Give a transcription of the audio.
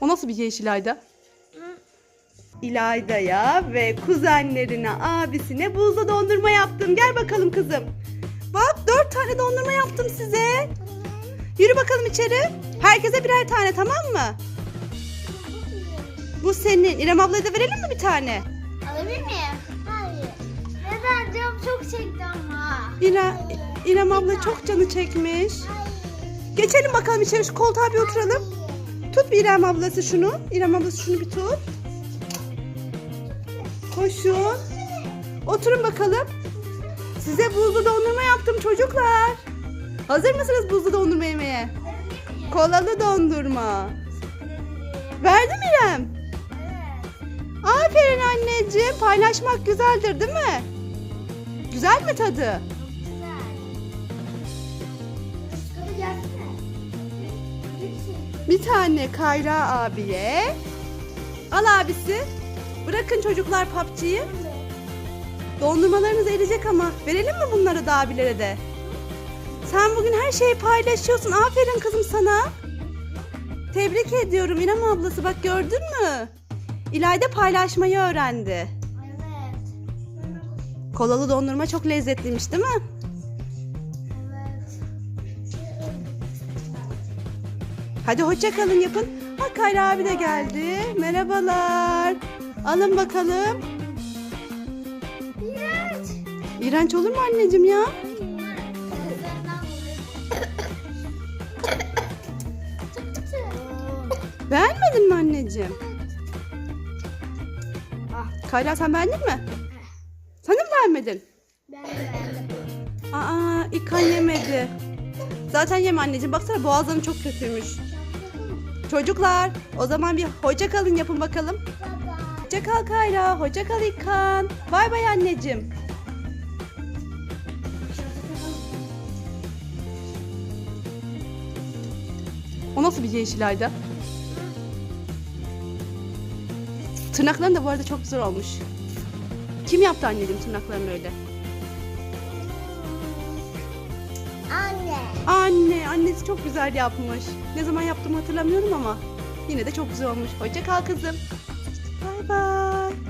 O nasıl bir yeş İlayda? İlayda'ya ve kuzenlerine, abisine buzlu dondurma yaptım. Gel bakalım kızım. Bak dört tane dondurma yaptım size. Yürü bakalım içeri. Herkese birer tane tamam mı? Bu senin. İrem ablaya da verelim mi bir tane? Alabilir miyim? Hayır. Neden? Canım çok çekti ama. İrem, İrem abla çok canı çekmiş. Geçelim bakalım içeri şu koltuğa bir oturalım. Tut bir İrem ablası şunu. İrem ablası şunu bir tut. Koşun. Oturun bakalım. Size buzlu dondurma yaptım çocuklar. Hazır mısınız buzlu dondurma yemeye? Kolalı dondurma. Verdim İrem. Aferin anneciğim. Paylaşmak güzeldir değil mi? Güzel mi tadı? Bir tane Kayra abiye. Al abisi. Bırakın çocuklar PUBG'yi. Dondurmalarınız eriyecek ama. Verelim mi bunları da abilere de? Sen bugün her şeyi paylaşıyorsun. Aferin kızım sana. Tebrik ediyorum İrem ablası. Bak gördün mü? İlayda paylaşmayı öğrendi. Evet. Kolalı dondurma çok lezzetliymiş değil mi? Hadi hoşça kalın yapın. Bak Kayra abi de geldi. Merhabalar. Alın bakalım. İğrenç. İğrenç olur mu anneciğim ya? Beğenmedin mi anneciğim? Ah, Kayra sen beğendin mi? Sen de mi beğenmedin? Ben beğendim. Aa, İlkan yemedi. Zaten yeme anneciğim. Baksana boğazların çok kötüymüş. Çocuklar o zaman bir hoşça kalın yapın bakalım. Baba. Hoşça kal Kayra. Hoşça kal İlkan. Bay bay anneciğim. O nasıl bir yeşil ayda? Tırnakların da bu arada çok güzel olmuş. Kim yaptı anneciğim tırnaklarını öyle? Anne. Anne, annesi çok güzel yapmış. Ne zaman yaptığımı hatırlamıyorum ama yine de çok güzel olmuş. Hoşça kal kızım. Bay bay.